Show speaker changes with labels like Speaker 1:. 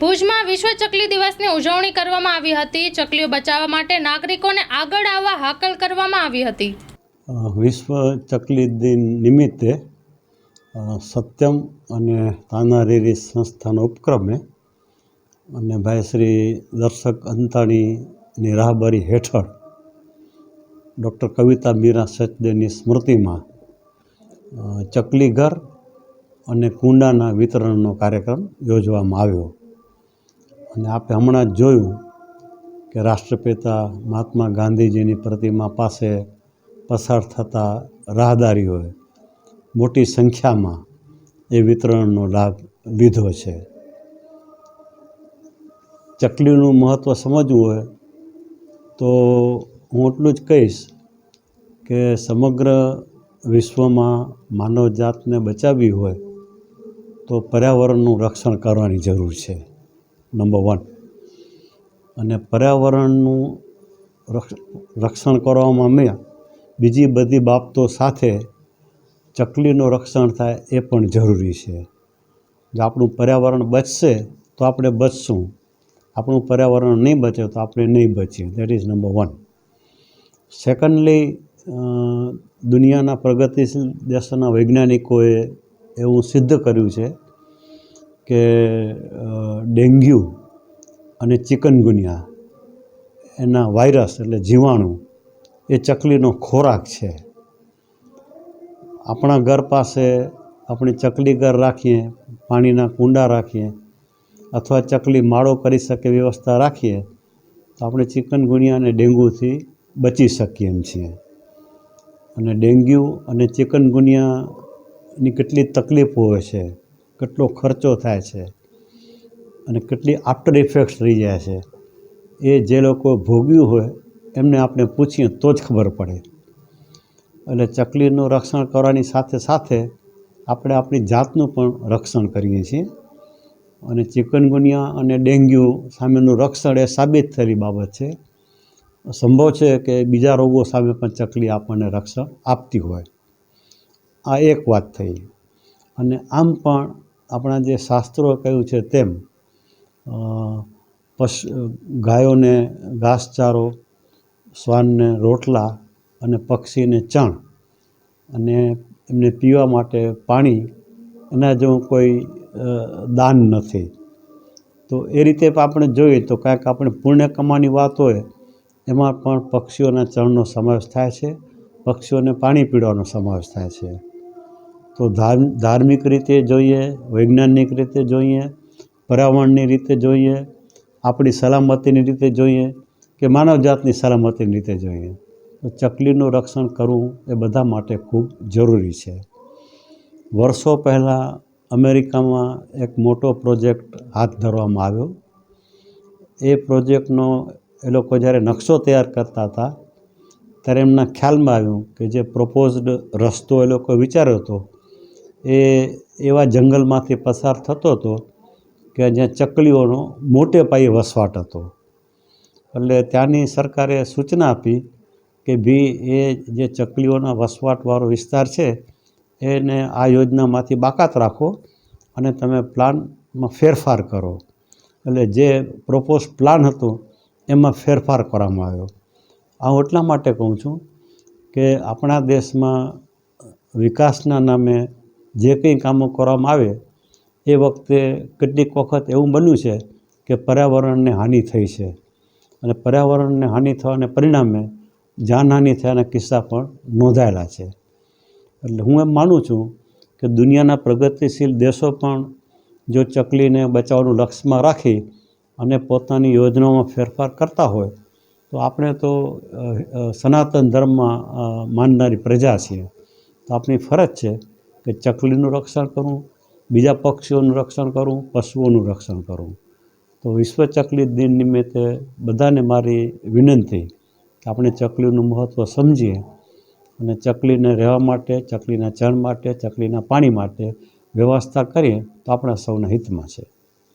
Speaker 1: ભુજમાં વિશ્વ ચકલી દિવસની ઉજવણી કરવામાં આવી હતી. ચકલીઓ બચાવવા માટે નાગરિકોને આગળ આવવા હાકલ કરવામાં આવી હતી.
Speaker 2: વિશ્વ ચકલી દિન નિમિત્તે સત્યમ અને તાનારીરી સંસ્થાના ઉપક્રમે અને ભાઈ શ્રી દર્શક અંતાણીની રાહબરી હેઠળ ડૉક્ટર કવિતા મીરા સચદેવની સ્મૃતિમાં ચકલી ઘર અને કુંડાના વિતરણનો કાર્યક્રમ યોજવામાં આવ્યો. અને આપણે હમણાં જ જોયું કે રાષ્ટ્રપિતા મહાત્મા ગાંધીજીની પ્રતિમા પાસે પસાર થતા રાહદારીઓએ મોટી સંખ્યામાં એ વિતરણનો લાભ લીધો છે. ચકલીનું મહત્ત્વ સમજવું હોય તો હું એટલું જ કહીશ કે સમગ્ર વિશ્વમાં માનવજાતને બચાવવી હોય તો પર્યાવરણનું રક્ષણ કરવાની જરૂર છે. નંબર વન અને પર્યાવરણનું રક્ષ- રક્ષણ કરવામાં મેં બીજી બધી બાબતો સાથે ચકલીનું રક્ષણ થાય એ પણ જરૂરી છે. જો આપણું પર્યાવરણ બચશે તો આપણે બચશું. આપણું પર્યાવરણ નહીં બચે તો આપણે નહીં બચીએ. That is number one secondly દુનિયાના પ્રગતિશીલ દેશોના વૈજ્ઞાનિકોએ એવું સિદ્ધ કર્યું છે કે ડેન્ગ્યુ અને ચિકનગુનિયા એના વાયરસ એટલે જીવાણુ એ ચકલીનો ખોરાક છે. આપણા ઘર પાસે આપણે ચકલી ઘર રાખીએ, પાણીના કુંડા રાખીએ અથવા ચકલી માળો કરી શકે વ્યવસ્થા રાખીએ, તો આપણે ચિકનગુનિયા અને ડેન્ગ્યુથી બચી શકીએ એમ છીએ. અને ડેન્ગ્યુ અને ચિકનગુનિયાની કેટલી તકલીફો હોય છે કેટલો ખર્ચો થાય છે અને કેટલી આફ્ટર ઇફેક્ટ્સ રહી જાય છે. એ જે લોકો ભોગ્યું હોય, એમને આપણે પૂછીએ તો જ ખબર પડે. એટલે ચકલીનું રક્ષણ કરવાની સાથે સાથે આપણે આપણી જાતનું પણ રક્ષણ કરીએ છીએ. અને ચિકનગુનિયા અને ડેન્ગ્યુ સામેનું રક્ષણ એ સાબિત થયેલી બાબત છે. સંભવ છે કે બીજા રોગો સામે પણ ચકલી આપણને રક્ષણ આપતી હોય. આ એક વાત થઈ. અને આમ પણ આપણા જે શાસ્ત્રો કહ્યું છે તેમ પશુ, ગાયોને ઘાસચારો, શ્વાનને રોટલા અને પક્ષીને ચણ અને એમને પીવા માટે પાણી, એના જેવું કોઈ દાન નથી. તો એ રીતે આપણે જોઈએ તો કાંઈક આપણે પુણ્ય કમાની વાત હોય, એમાં પણ પક્ષીઓના ચરણનો સમાવેશ થાય છે, પક્ષીઓને પાણી પીવડાવવાનો સમાવેશ થાય છે. તો ધાર્મ, ધાર્મિક રીતે જોઈએ, વૈજ્ઞાનિક રીતે જોઈએ, પર્યાવરણની રીતે જોઈએ, આપણી સલામતીની રીતે જોઈએ કે માનવજાતની સલામતીની રીતે જોઈએ. તો ચકલીનું રક્ષણ કરવું એ બધા માટે ખૂબ જરૂરી છે. વર્ષો પહેલાં અમેરિકામાં એક મોટો પ્રોજેક્ટ હાથ ધરવામાં આવ્યો. એ પ્રોજેક્ટનો એ લોકો જ્યારે નકશો તૈયાર કરતા હતા, ત્યારે એમના ખ્યાલમાં આવ્યું કે જે પ્રપોઝડ રસ્તો એ લોકો વિચાર્યો હતો એ એવા જંગલમાંથી પસાર થતો હતો કે જ્યાં ચકલીઓનો મોટે પાયે વસવાટ હતો. એટલે ત્યાંની સરકારે સૂચના આપી કે ભી એ જે ચકલીઓના વસવાટવાળો વિસ્તાર છે, એને આ યોજનામાંથી બાકાત રાખો અને તમે પ્લાનમાં ફેરફાર કરો. એટલે જે પ્રોપોઝ પ્લાન હતો, એમાં ફેરફાર કરવામાં આવ્યો. આ એટલા માટે કહું છું કે આપણા દેશમાં વિકાસના નામે જે કંઈ કામો કરવામાં આવે, એ વખતે કેટલીક વખત એવું બન્યું છે કે પર્યાવરણને હાનિ થઈ છે. અને પર્યાવરણને હાનિ થવાને પરિણામે જાનહાનિ થયાના કિસ્સા પણ નોંધાયેલા છે. એટલે હું એમ માનું છું કે દુનિયાના પ્રગતિશીલ દેશો પણ જો ચકલીને બચાવવાનું લક્ષ્યમાં રાખી અને પોતાની યોજનાઓમાં ફેરફાર કરતા હોય, તો આપણે તો સનાતન ધર્મમાં માનનારી પ્રજા છીએ. તો આપણી ફરજ છે કે ચકલીનું રક્ષણ કરવું બીજા પક્ષીઓનું રક્ષણ કરવું પશુઓનું રક્ષણ કરવું તો વિશ્વ ચકલી દિન નિમિત્તે બધાને મારી વિનંતી કે આપણે ચકલીનું મહત્ત્વ સમજીએ અને ચકલીને રહેવા માટે, ચકલીના ચણ માટે, ચકલીના પાણી માટે વ્યવસ્થા કરીએ તો આપણા સૌના હિતમાં છે.